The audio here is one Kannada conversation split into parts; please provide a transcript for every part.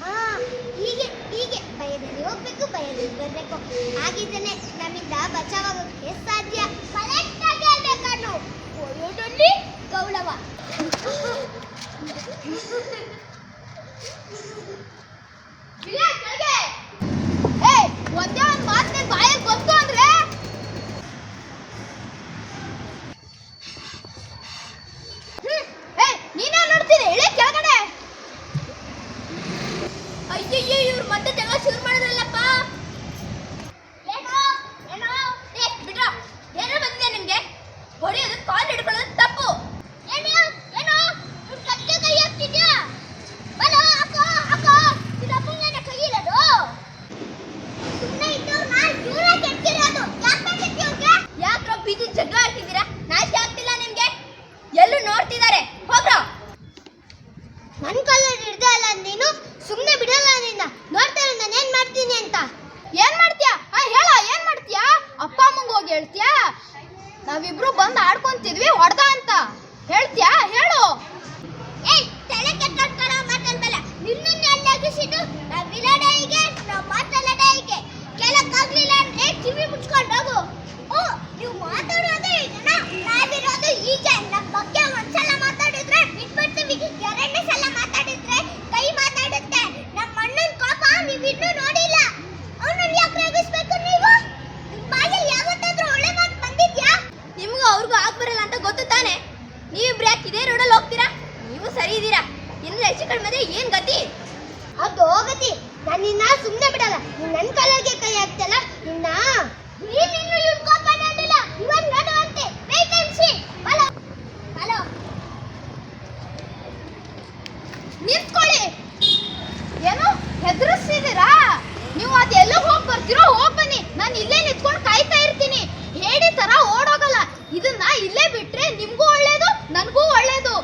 ಹಾ, ಹೀಗೆ ಹೀಗೆ. ಭಯದಲ್ಲಿ ಹೋಗ್ಬೇಕು, ಭಯದಲ್ಲಿ ಬರಬೇಕು. ಹಾಗಿದ್ದೇನೆ ನಮ್ಮಿಂದ ಬಚಾವಾಗೋಕೆ ಸಾಧ್ಯ. ಕರೆಕ್ಟ್ ಆಗಿ ಹೇಳ್ಬೇಕನ್ನು ಕೊಡೋದಲ್ಲಿ ಗೌರವ. ಒಂದೇ ಒಂದು ಮಾತ್ ನಿನ್ ಬಾಯಲ್ಲಿ ಬಂತು ಅಂದ್ರೆ ಹ್ಮ್. ಏಯ್, ನೀನೇ ನೋಡ್ತೀನಿ ಇಳಿ ಕೆಳಗಡೆ ಅಯ್ಯಯ್ಯೋ ಇವ್ರು ಮತ್ತೆ ಜಗಳ ಶುರು ಮಾಡಿದ್ರಲ್ಲಪ್ಪ ಏನೋ ಏನೋ ಏ ಬಿಡ್ರ ಏನೋ ಬಂದಿದೆ ನಿಮ್ಗೆ ಹೊಡಿಯೋದು ಕಾಲ್ ಹಿಡ್ಕೊಳ್ಳೋದು ತಪ್ಪು ಏನೋ ಏನೋ ಇವ್ನ್ ಕತ್ತೆ ಕೈ ಹಾಕ್ತಿದ್ಯಾ ಬಲೋ ಹಾಕೋ ಹಾಕೋ ಇದು ಅಪ್ಪಂಗನ ಕೈ ಇರೋದು ಸುಮ್ಮನೆ ಇದ್ದವ್ರು ನಾನು ಜೋರಾಗಿ ಎತ್ತಿರೋದು ಯಾಕೆ ಬಂದಿದ್ದೆ ಅವ್ರಿಗೆ ಯಾಕ್ರೋ ಬೀದಿ ಜಗಳ ಆಡ್ತಿದ್ದೀರಾ ನಾಚಿಕೆ ಆಗ್ತಿಲ್ಲ ನಿಮ್ಗೆ ಎಲ್ಲೂ ನೋಡ್ತಿದ್ದಾರೆ ಹೋಗ್ರ ನನ್ನ ಕಾಲಲ್ಲಿ ಹಿಡ್ದೆ ಅಲ್ಲ ನೀನು ಸುಮ್ಮನೆ ಬಿಡಲ್ಲ ನಿನ್ನ ನೋಡ್ತಾ ಇರು ನಾನು ಏನ್ ಮಾಡ್ತೀನಿ ಅಂತ ಏನ್ ಮಾಡ್ತೀಯಾ ಆ ಹೇಳ ಏನ್ ಮಾಡ್ತೀಯಾ ಅಪ್ಪ ಅಮ್ಮಂಗ್ ಹೋಗಿ ಹೇಳ್ತೀಯಾ ನಾವಿಬ್ರು ಬಂದ್ ಆಡ್ಕೊಂತಿದ್ವಿ ಹೊಡ್ದ ಅಂತ ಹೇಳ್ತೀಯಾ ಹೇಳು ಏಯ್ ತಲೆ ಕೆಟ್ಟಾಡ್ತಾರ ಮಾತಾಡ್ಬೇಡ ಎಲ್ಲಾಗಿಸಿದ್ದು ನಾವು ವಿಲಡಾಯಿಗೆ ನಾವು ಮಾತಾಡೋದಾಯಿಗೆ ಕೇಳಕ್ಕಾಗ್ಲಿಲ್ಲ ಅಂದ್ರೆ ಕಿವಿ ಮುಚ್ಕೊಂಡು ಹೋಗು. ಓ, ನೀವು ಮಾತಾಡೋದೇ ಇದನ್ನ ನಾವಿರೋದು ಈಗ ನಮ್ಮ ಬಗ್ಗೆ ಒಂದ್ಸಲ ಮಾತಾಡಿದ್ರೆ ಬಿಟ್ಬಿಡ್ತೀವಿ ಎರಡನೇ ಸಲ ಮಾತಾಡಿದ್ರೆ ಕೈ ಮಾತಾಡುತ್ತೆ. ನಮ್ಮ ಅಣ್ಣನ ಕೋಪ ನೀವು ನೋಡಿಲ್ಲ. ಅವನನ್ನ ಯಾಕೆ ರೇಗಿಸ್ಬೇಕು ನೀವು? ನಿಮ್ಮ ಬಾಯಲ್ಲಿ ಯಾವತ್ತಾದ್ರೂ ಒಳ್ಳೆ ಮಾತು ಬಂದಿದ್ಯಾ? ನಿಮ್ಗೂ ಅವ್ರಿಗೂ ಆಗ್ಬರಲ್ಲ ಅಂತ ಗೊತ್ತು ತಾನೆ? ನೀವಿಬ್ರು ಯಾಕೆ ಇದೇ ರೋಡಲ್ಲಿ ಹೋಗ್ತೀರಾ? ನೀವು ಸರಿ ಇದ್ದೀರಾ ಇನ್ನು ಹೆಚ್ಚು ಕಡಿಮೆ ಏನ್ ಗತಿ ಅದು ಹೋಗತಿ ನಾನು ನಿನ್ನ ಸುಮ್ಮನೆ ಬಿಡಲ್ಲ ನೀನ್ ನನ್ನ ಕಾಲಕ್ಕೆ ಕೈ ಹಾಕ್ತಲ್ಲ ನಿನ್ನ ನೀನ್ ಇನ್ನು ಇವ್ನ್ ಕೋಪ ನೋಡಿಲ್ಲ ಇವನ್ ನೋಡುವಂತೆ wait and see hello hello ನಿಂತ್ಕೊಳ್ಳಿ. ಏನು ಹೆದರಿಸ್ತಿದ್ದೀರಾ? ನೀವು ಅದು ಎಲ್ಲ ಹೋಗಿ ಬರ್ತೀರೋ ಹೋಗಿ ಬನ್ನಿ. ನಾನು ಇಲ್ಲೇ ನಿಂತ್ಕೊಂಡು ಕಾಯ್ತಾ ಇರ್ತೀನಿ. ಹೇಳಿ ತರ ಓಡೋಗಲ್ಲ. ಇದನ್ನ ಇಲ್ಲೇ ಬಿಟ್ರೆ ನಿಮಗೂ ಒಳ್ಳೇದು, ನನಗೂ ಒಳ್ಳೇದು.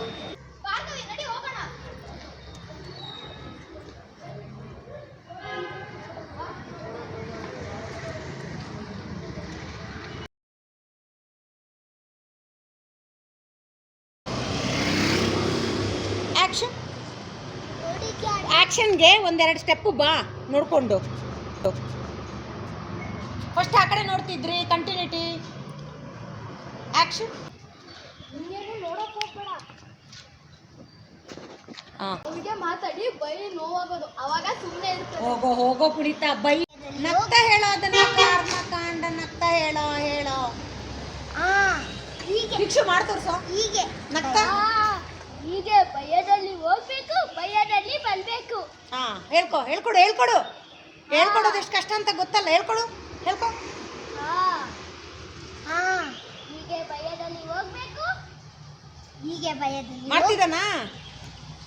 Action. ಆ್ಯಕ್ಷನ್ಗೆ ಒಂದೆರಡು ಸ್ಟೆಪ್ಪು ಬಾ ನೋಡಿಕೊಂಡು. ಫಸ್ಟ್ ಆ ಕಡೆ ನೋಡ್ತಿದ್ರಿ ಕಂಟಿನ್ಯೂಟಿ ಆ್ಯಕ್ಷನ್ ಮಾತಾಡಿ ಬೈ ನೋವಾಗೋದು. ಅವಾಗ ಸುಮ್ಮನೆ ಹೋಗೋ ಹೋಗೋ ಪುನೀತ ಬೈ. ನಗ್ತಾ ಹೇಳೋ ಅದನ್ನ ಕಾರ್ಮ ಕಾಂಡ ನಗ್ತಾ ಹೇಳೋ ಹೇಳೋ. ಆ ಹೀಗೆ. ಭಿಕ್ಷು ಮಾಡಿ ತೋರ್ಸೋ. ಹೀಗೆ. ನಗ್ತಾ. ಹೀಗೆ ಭಯದಲ್ಲಿ ಹೋಗ್ಬೇಕು ಭಯದಲ್ಲಿ ಬರ್ಬೇಕು ಹಾಂ ಹೇಳ್ಕೊ ಹೇಳ್ಕೊಡು ಹೇಳ್ಕೊಡು. ಹೇಳ್ಕೊಡೋದು ಎಷ್ಟು ಕಷ್ಟ ಅಂತ ಗೊತ್ತಲ್ಲ ಹೇಳ್ಕೊಡು ಹೇಳ್ಕೊ. ಹಾ. ಹಾ. ಹೀಗೆ ಭಯದಲ್ಲಿ ಹೋಗ್ಬೇಕು? ಹೀಗೆ ಭಯದಲ್ಲಿ ಮಾಡ್ತಿದ್ದಾನಾ?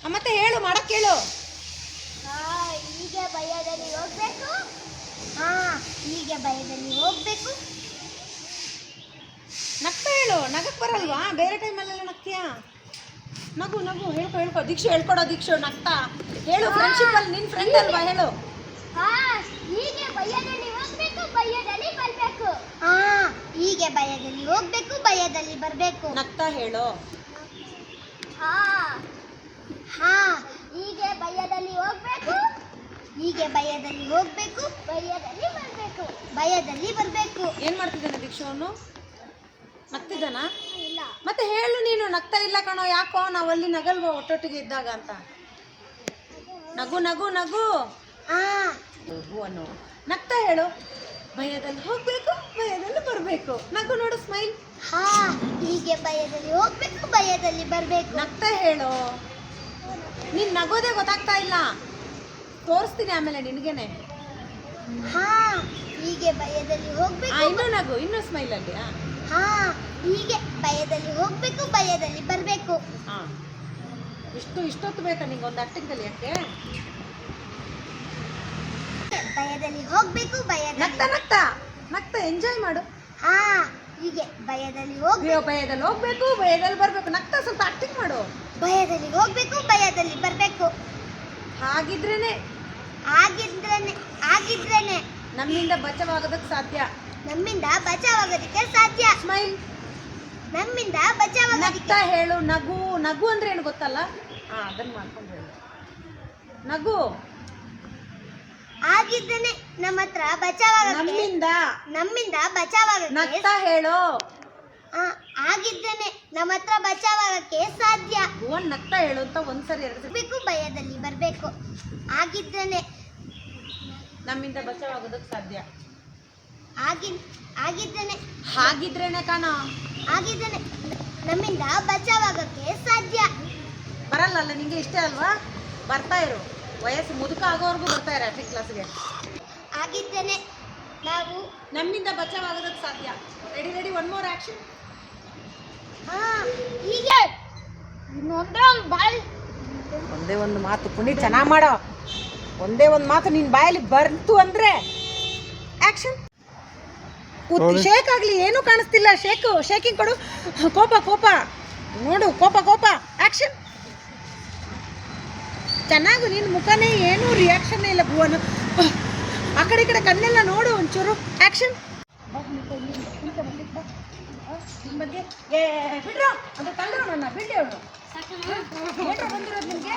ಮತ್ತೆ ಹೇಳು ಮಾಡಕ್ಕೆ ಹೇಳು. ಹಾ ಹೀಗೆ ಭಯದಲ್ಲಿ ಹೋಗ್ಬೇಕು? ಹಾ ಹೀಗೆ ಭಯದಲ್ಲಿ ಹೋಗ್ಬೇಕು. ನಗ್ತಾ ಹೇಳು ನಗಕ್ ಬರಲ್ವಾ? ಬೇರೆ ಟೈಮಲ್ಲೆಲ್ಲ ನಗ್ತೀಯಾ? ನಗು ನಗು ಹೇಳ್ಕೊ ಹೇಳ್ಕೊ ದೀಕ್ಷು ಹೇಳ್ಕೊಡೋ ದೀಕ್ಷು ನಗ್ತಾ. ಹೇಳು ಫ್ರೆಂಡ್ಶಿಪ್ ಅಲ್ಲಿ ನಿನ್ ಫ್ರೆಂಡ್ ಅಲ್ವಾ? ಹೇಳು. ಹಾ ಹೀಗೆ ಭಯದಲ್ಲಿ ಹೋಗ್ಬೇಕು ಭಯದಲ್ಲಿ ಬರಬೇಕು. ಹಾ. ಹೀಗೆ ಭಯದಲ್ಲಿ ಹೋಗ್ಬೇಕು ಭಯದಲ್ಲಿ ಬರಬೇಕು. ನಗ್ತಾ ಹೇಳು. ಹಾ. ಹಾ ಹೀಗೆ ಭಯದಲ್ಲಿ ಹೋಗ್ಬೇಕು ಹೀಗೆ ಭಯದಲ್ಲಿ ಹೋಗ್ಬೇಕು ಭಯದಲ್ಲಿ ಬರ್ಬೇಕು ಭಯದಲ್ಲಿ ಬರಬೇಕು. ಏನ್ ಮಾಡ್ತಿದ್ದಾನೆ ದೀಕ್ಷು ಅವನು? ನಗ್ತಿದ್ದಾನಾ? ಇಲ್ಲ. ಮತ್ತೆ ಹೇಳು ನೀನು ನಗ್ತಾ ಇಲ್ಲ ಕಣೋ ಯಾಕೋ ನಾವು ಅಲ್ಲಿ ನಗಲ್ವಾ ಒಟ್ಟೊಟ್ಟಿಗೆ ಇದ್ದಾಗ ಅಂತ? ನಗು ನಗು ನಗು. ಹಾ ಅನ್ನು ನಗ್ತಾ ಹೇಳು. ಭಯದಲ್ಲಿ ಹೋಗ್ಬೇಕು ಭಯದಲ್ಲಿ ಬರ್ಬೇಕು. ನಗು ನೋಡು ಸ್ಮೈಲ್. ಹಾ ಹೀಗೆ ಭಯದಲ್ಲಿ ಹೋಗ್ಬೇಕು ಭಯದಲ್ಲಿ ಬರ್ಬೇಕು. ನಗ್ತಾ ಹೇಳು. ನೀನ್ ನಗೋದೇ ಗೊತ್ತಾಗ್ತಾ ಇಲ್ಲ. ತೋರಿಸ್ತೀನಿ ಆಮೇಲೆ ನಿನಗೇನೆ. ಹಾ ಹೀಗೆ ಭಯದಲ್ಲಿ ಹೋಗ್ಬೇಕು. ಇನ್ನೂ ನಗು ಇನ್ನೂ ಸ್ಮೈಲ್ ಅಲ್ಲಿ. ಹಾ ಹೀಗೆ ಭಯದಲ್ಲಿ ಹೋಗ್ಬೇಕು ಭಯದಲ್ಲಿ ಬರ್ಬೇಕು. ಆ. ಇಷ್ಟು ಇಷ್ಟೊತ್ತು ಬೇಕಾ ನಿಂಗೆ ಒಂದು ಅಟ್ಟಿಂಗಲ್ಲಿ ಯಾಕೆ? ಭಯದಲ್ಲಿ ಹೋಗ್ಬೇಕು ಭಯ ನಗ್ತಾ ನಗ್ತಾ ನಗ್ತಾ ಎಂಜಾಯ್ ಮಾಡು. ಹಾ ಹೀಗೆ ಭಯದಲ್ಲಿ ಹೋಗ್ಬೇಕು. ಭಯದಲ್ಲಿ ಹೋಗ್ಬೇಕು ಭಯದಲ್ಲಿ ಬರ್ಬೇಕು. ನಗ್ತಾ ಸ್ವಲ್ಪ ಆಕ್ಟಿಂಗ್ ಮಾಡು. ಭಯದಲ್ಲಿ ಹೋಗ್ಬೇಕು ಭಯದಲ್ಲಿ ಬರ್ಬೇಕು. ಹಾಗಿದ್ರೇನೆ. ಆಗಿದ್ರೇನೆ ಆಗಿದ್ರೇನೆ ನಮ್ಮಿಂದ ಬಚಾವಾಗೋದಕ್ಕೆ ಸಾಧ್ಯ. ನಮ್ಮಿಂದ ಬಚಾವಾಗೋದಕ್ಕೆ ಸಾಧ್ಯ. ಸ್ಮೈಲ್ ನಮ್ಮಿಂದ ಬಚಾವಾಗೋದಕ್ಕೆ ಹೇಳು ನಗು. ನಗು ಅಂದ್ರೆ ಏನು ಗೊತ್ತಲ್ಲ? ಹಾ ಅದನ್ನ ಮಾಡ್ಕೊಂಡು ಹೇಳು. ನಗು. ಆಗಿದ್ದೇನೆ ನಮ್ಮ ಹತ್ರ ಬಚಾವಾಗಕ್ಕೆ ನಮ್ಮಿಂದ. ನಮ್ಮಿಂದ ಬಚಾವಾಗಕ್ಕೆ ನಗ್ತಾ ಹೇಳು. ಆ, ಆಗಿದ್ದನೆ ನಮ್ಮ ಹತ್ರ ಬಚಾವಾಗಕ್ಕೆ ಸಾಧ್ಯ. ಭುವನ್ ನಗ್ತಾ ಹೇಳು ಅಂತ ಒಂದ್ಸರಿ ಎರಡು ಸರಿ. ಬೇಕು ಭಯದಲ್ಲಿ ಬರಬೇಕು. ಆಗಿದ್ದೇನೆ ನಮ್ಮಿಂದ ಬಚಾವಾಗೋದಕ್ಕೆ ಸಾಧ್ಯ. ಆಗಿ ಆಗಿದ್ದನೆ ಹಾಗಿದ್ರೇನೆ ಕಾಣ. ಆಗಿದ್ದನೆ ನಮ್ಮಿಂದ ಬಚಾವಾಗಕ್ಕೆ ಅಲ್ಲ ನಿಂಗೆ ಇಷ್ಟ ಅಲ್ವಾ? ಬರ್ತಾ ಇರು. ವಯಸ್ಸು ಮುದುಕ ಆಗೋವರೆಗೂ ಬರ್ತಾ ಇರ ಅಟ್ಲಿಕ್ ಕ್ಲಾಸ್ಗೆ ಆಗಿದ್ದೇನೆ. ನಾವು ನಮ್ಮಿಂದ ಬಚಾವಾಗೋದಕ್ಕೆ ಸಾಧ್ಯ. Ready ready one more action ಹಾ ಹೀಗೆ. ಇನ್ನೊಂದೇ ಒಂದು ಬಾಯಿ. ಒಂದೇ ಒಂದು ಮಾತು. ಪುಣಿ ಚೆನ್ನಾಗಿ ಮಾಡೋ. ಒಂದೇ ಒಂದು ಮಾತು ನಿನ್ನ ಬಾಯಲ್ಲಿ ಬರ್ತು ಅಂದ್ರೆ ಆಕ್ಷನ್ ಶೇಕ್ ಆಗ್ಲಿ ಏನೂ ಕಾಣಿಸ್ತಿಲ್ಲ. ಶೇಕು ಶೇಕಿಂಗ್ ಕೊಡು. ಕೋಪ ಕೋಪ. ನೋಡು ಕೋಪ ಕೋಪ. ಆಕ್ಷನ್ ಚೆನ್ನಾಗು ನಿನ್ನ ಮುಖನೇ ಏನೂ ರಿಯಾಕ್ಷನ್ ಇಲ್ಲ ಭುವನು. ಆ ಕಡೆ ಈ ಕಡೆ ಕಣ್ಣೆಲ್ಲ ನೋಡು ಒಂಚೂರು. ಆಕ್ಷನ್ ಬಗ್ಗೆ. ಏ ಬಿಡ್ರು. ಅದು ಕಳ್ಳು ನನ್ನ ಬಿಡ್ಲಿ ಅವಳು ಏನ್ರ ಬಂದಿರೋದು ನಿಮಗೆ.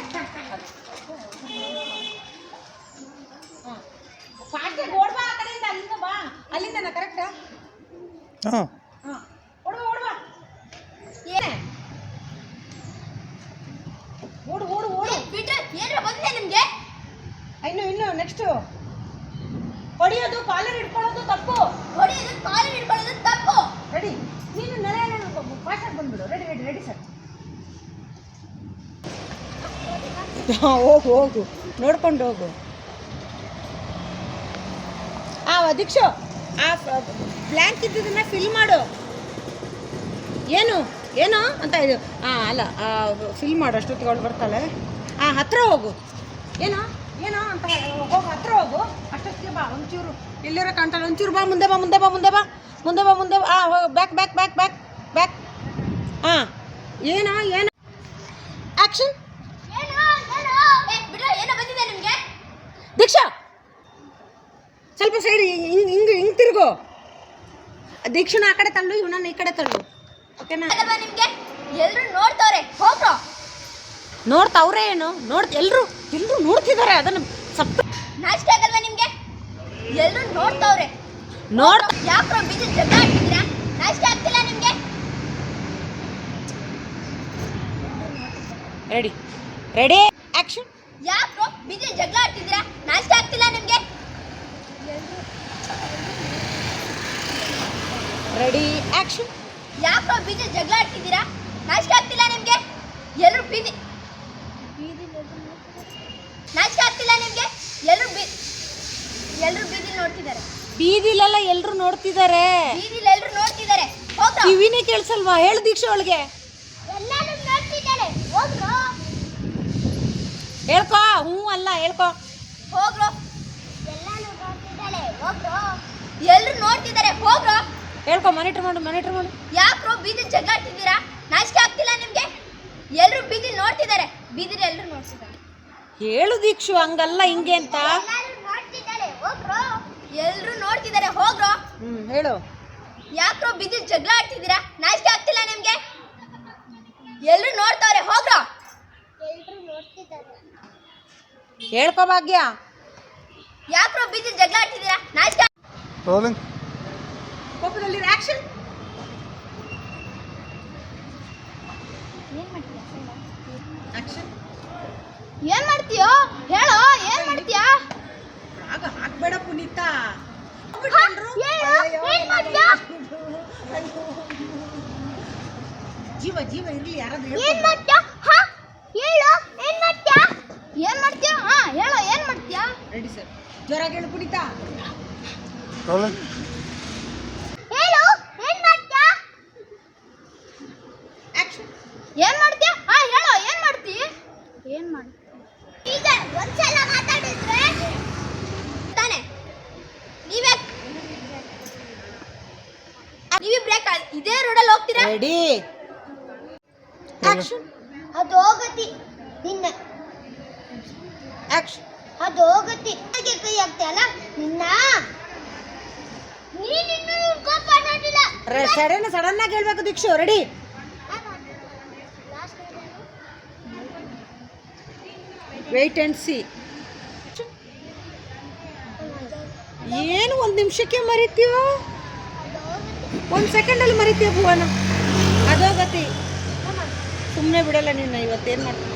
ಪಾಟ್ಗೆ ಓಡ್ಬಾ ಆ ಕಡೆಯಿಂದ ಅಲ್ಲಿಂದ ಬಾ. ಅಲ್ಲಿಂದನಾ ಕರೆಕ್ಟಾ ಹಾಂ. ಹಾಂ. ಓಡ್ಬಾ ಓಡ್ಬಾ. ಏನೇ ಓಡು ಓಡು ಓಡು ಬಿಟ್ರೆ ಏನ್ರ ಬಂದಿದೆ ನಿಮ್ಗೆ ಇನ್ನು ಇನ್ನು ನೆಕ್ಸ್ಟು ಹೊಡಿಯೋದು ಕಾಲರ್ ಹಿಡ್ಕೊಳ್ಳೋದು ತಪ್ಪು. ಹೊಡಿಯೋದು ಕಾಲರ್ ಹಿಡ್ಕೊಳ್ಳೋದು ತಪ್ಪು. ರೆಡಿ ನೀನು ನೆಲೆ ಫಾಸ್ಟಾಗಿ ಬಂದ್ಬಿಡು. ರೆಡಿ ರೆಡಿ ರೆಡಿ ಸರ್ ಹೋಗು ಹೋಗು. ನೋಡ್ಕೊಂಡು ಹೋಗು. ಆ ದೀಕ್ಷು ಆ ಬ್ಲ್ಯಾಂಕ್ ಇದ್ದಿದ್ದನ್ನ ಫಿಲ್ ಮಾಡು. ಏನು? ಏನು? ಅಂತ ಇದು. ಹಾಂ ಅಲ್ಲ ಫಿಲ್ ಮಾಡು. ಅಷ್ಟೊತ್ತಿಗೆ ಅವಳು ಬರ್ತಾಳೆ. ಹಾಂ ಹತ್ರ ಹೋಗು. ಏನು? ಏನು ಅಂತ ಹೋಗು ಹತ್ರ ಹೋಗು. ಅಷ್ಟೊತ್ತಿಗೆ ಬಾ ಒಂಚೂರು. ಎಲ್ಲಿರೋ ಕಾಣ್ತಾಳೆ. ಒಂಚೂರು ಬಾ ಮುಂದೆ ಬಾ ಮುಂದೆ ಬಾ ಮುಂದೆ ಬಾ. ಮುಂದೆ ಬಾ ಮುಂದೆ ಬಾ. ಹಾಂ back back back back back ಹಾಂ ಏನೋ ಏನು. ಆ್ಯಕ್ಷನ್ ಏನು ಏನು. ಏ ಬಿಟ್ರೆ ಏನೋ ಬಂದಿದೆ ನಿಮಗೆ? ದೀಕ್ಷಾ! ಸ್ವಲ್ಪ ಸೈಡ್ ಹಿಂಗ್ ಹಿಂಗ್ ಹಿಂಗ್ ತಿರುಗು. ದೀಕ್ಷನ ಆ ಕಡೆ ತಳ್ಳು ಇವನನ್ನ ಈ ಕಡೆ ತಳ್ಳು. ಓಕೆನಾ ಬಾ ನಿಮ್ಗೆ? ಎಲ್ರು ನೋಡ್ತವ್ರೆ. ಹೋಗ್ರೋ ನೋಡ್ತಾವ್ರೆ ಏನು? ನೋಡ್ ಎಲ್ರು ಎಲ್ರು ನೋಡ್ತಿದ್ದಾರೆ ಅದನ್ನ ಸಪ್ ನಾಚಿಕೆ ಆಗಲ್ವಾ ನಿಮ್ಗೆ? ಎಲ್ರು ನೋಡ್ತಾವ್ರೆ. ನೋಡ್ ಯಾಕ್ರೋ ಬಿದ್ದು ಜಗಳ ಆಡ್ತಿದ್ದೀರಾ? ನಾಷ್ಟ ಆಗ್ತಿಲ್ಲ ನಿಮ್ಗೆ? ರೆಡಿ. ರೆಡಿ? ಆಕ್ಷನ್. ಯಾಕ್ರೋ ಬಿದ್ದು ಜಗಳ ಆಡ್ತಿದ್ದೀರಾ? ನಾಚಿಕೆ ಆಗ್ತಿಲ್ಲ ನಿಮ್ಗೆ? ರೆಡಿ? ಆಕ್ಷನ್. ಯಾಕ್ರೋ ಬಿದ್ದು ಜಗಳ ಆಡ್ತಿದ್ದೀರಾ? ನಾಚಿಕೆ ಆಗ್ತಿಲ್ಲ ನಿಮ್ಗೆ? ಎಲ್ರು ಬೀದಿ ನಾಚಿಕೆ ಆಗ್ತಿಲ್ಲ ನಿಮಗೆ? ಎಲ್ಲರೂ ಬಿ ಎಲ್ಲರೂ ಬೀದಿ ನೋಡ್ತಿದ್ದಾರೆ. ಬೀದಿಲೆಲ್ಲ ಎಲ್ಲರೂ ನೋಡ್ತಿದ್ದಾರೆ. ಬೀದಿಲಿ ಎಲ್ಲರೂ ನೋಡ್ತಿದ್ದಾರೆ. ಹೋಗ್ರೋ ಕಿವಿನೇ ಕೇಳಿಸಲ್ವಾ? ಹೇಳು ದೀಕ್ಷಾ ಅವಳಿಗೆ. ಎಲ್ಲರೂ ನೋಡ್ತಿದ್ದಾರೆ. ಹೋಗ್ರು. ಹೇಳ್ಕೊ ಹ್ಞೂ ಅಲ್ಲ ಹೇಳ್ಕೊ. ಹೋಗ್ರೋ. ಎಲ್ಲರೂ ನೋಡ್ತಿದ್ದಾಳೆ ಹೋಗ್ರು. ಎಲ್ಲರೂ ನೋಡ್ತಿದ್ದಾರೆ. ಹೋಗ್ರು. ಹೇಳ್ಕೊ ಮಾನಿಟರ್ ಮಾಡು ಮಾನಿಟರ್ ಮಾಡು. ಯಾಕ್ರೋ ಬೀದಿ ಜಗ್ಗಾಡ್ತಿದ್ದೀರಾ? ನಾಚಿಕೆ ಆಗ್ತಿಲ್ಲ ನಿಮಗೆ? ಎಲ್ಲರೂ ಬೀದಿ ನೋಡ್ತಿದ್ದಾರೆ. ಬೀದಿಲಿ ಎಲ್ಲರೂ ನೋಡ್ತಿದ್ದಾರೆ. ಹೇಳು ದೀಕ್ಷು ಹಂಗಲ್ಲ ಹಿಂಗೆ ಅಂತ. ಎಲ್ಲರೂ ನೋಡ್ತಿದ್ದಾರೆ ಹೋಗ್ರೋ? ಹ್ಞೂ ಹೇಳು. ಯಾಕ್ರೋ ಬಿದ್ದು ಜಗಳ ಆಡ್ತಿದ್ದೀರಾ? ನಾಚಿಕೆ ಆಗ್ತಿಲ್ಲ ನಿಮ್ಗೆ? ಎಲ್ಲರೂ ನೋಡ್ತಾವ್ರೆ ಹೋಗ್ರೋ? ಎಲ್ಲರೂ ನೋಡ್ತಿದ್ದಾರೆ. ಹೇಳ್ಕೊ ಭಾಗ್ಯ. ಯಾಕ್ರೋ ಬಿದ್ದು ಜಗಳ ಆಡ್ತಿದ್ದೀರಾ? ನಾಚಿಕೆ ರೋಲಿಂಗ್ ಕೋಪದಲ್ಲಿ ಆಕ್ಷನ್ ಆಕ್ಷನ್ ಏನ್ ಮಾಡ್ತೀಯೋ? ಹೇಳೋ ಏನ್ ಮಾಡ್ತೀಯಾ? ಆಗ ಹಾಕ್ಬೇಡ ಪುನೀತ. ಏನ್ ಮಾಡ್ತೀಯಾ? ಜೀವ ಜೀವ ಇರ್ಲಿ ಯಾರಾದ್ರೂ ಏನ್ ಮಾಡ್ತೀಯಾ? ಹಾ ಹೇಳು ಏನ್ ಮಾಡ್ತೀಯಾ? ಏನ್ ಮಾಡ್ತೀಯಾ? ಹಾ ಹೇಳೋ ಏನ್ ಮಾಡ್ತೀಯಾ? ರೆಡಿ ಸರ್ ಜ್ವರ ಹೇಳು ಪುನೀತ ರೋಲಿಂಗ್ ಹೇಳು ಏನ್ ಮಾಡ್ತೀಯಾ ಆಕ್ಷನ್ ಏನ್ ಮಾಡ್ತೀಯಾ ಹಾ ಹೇಳೋ ಏನ್ ಮಾಡ್ತೀಯ ಏನ್ ಮಾಡ್ತೀಯ ಈಗ ಒಂದ್ಸಲ ಮಾತಾಡಿದ್ರೆ ತಾನೆ ನೀವೇ ನೀವಿಬ್ರೇ ಬ್ರೇಕ್ ಇದೇ ರೋಡಲ್ಲಿ ಹೋಗ್ತೀರಾ? ರೆಡಿ ಆಕ್ಷನ್ ಅದು ಹೋಗತಿ ನಿನ್ನ. ಆಕ್ಷನ್ ಅದು ಹೋಗತಿ. ಹಾಗೆ ಕೈ ಹಾಕ್ತಲ್ಲ ನಿನ್ನ. ಕಾಪಾಡೋದಿಲ್ಲ ಸಡನ್ ಸಡನ್ ಆಗಿ ಹೇಳ್ಬೇಕು Deekshu. Ready wait and see ಏನು ಒಂದು ನಿಮಿಷಕ್ಕೆ ಮರಿತೀವ ಒಂದು ಸೆಕೆಂಡಲ್ಲಿ ಮರಿತೀಯ ಭುವನ? ಅದೋಗತಿ. ಸುಮ್ಮನೆ ಬಿಡಲ್ಲ ನಿನ್ನ ಇವತ್ತೇನು ಮಾಡ್ತೀನಿ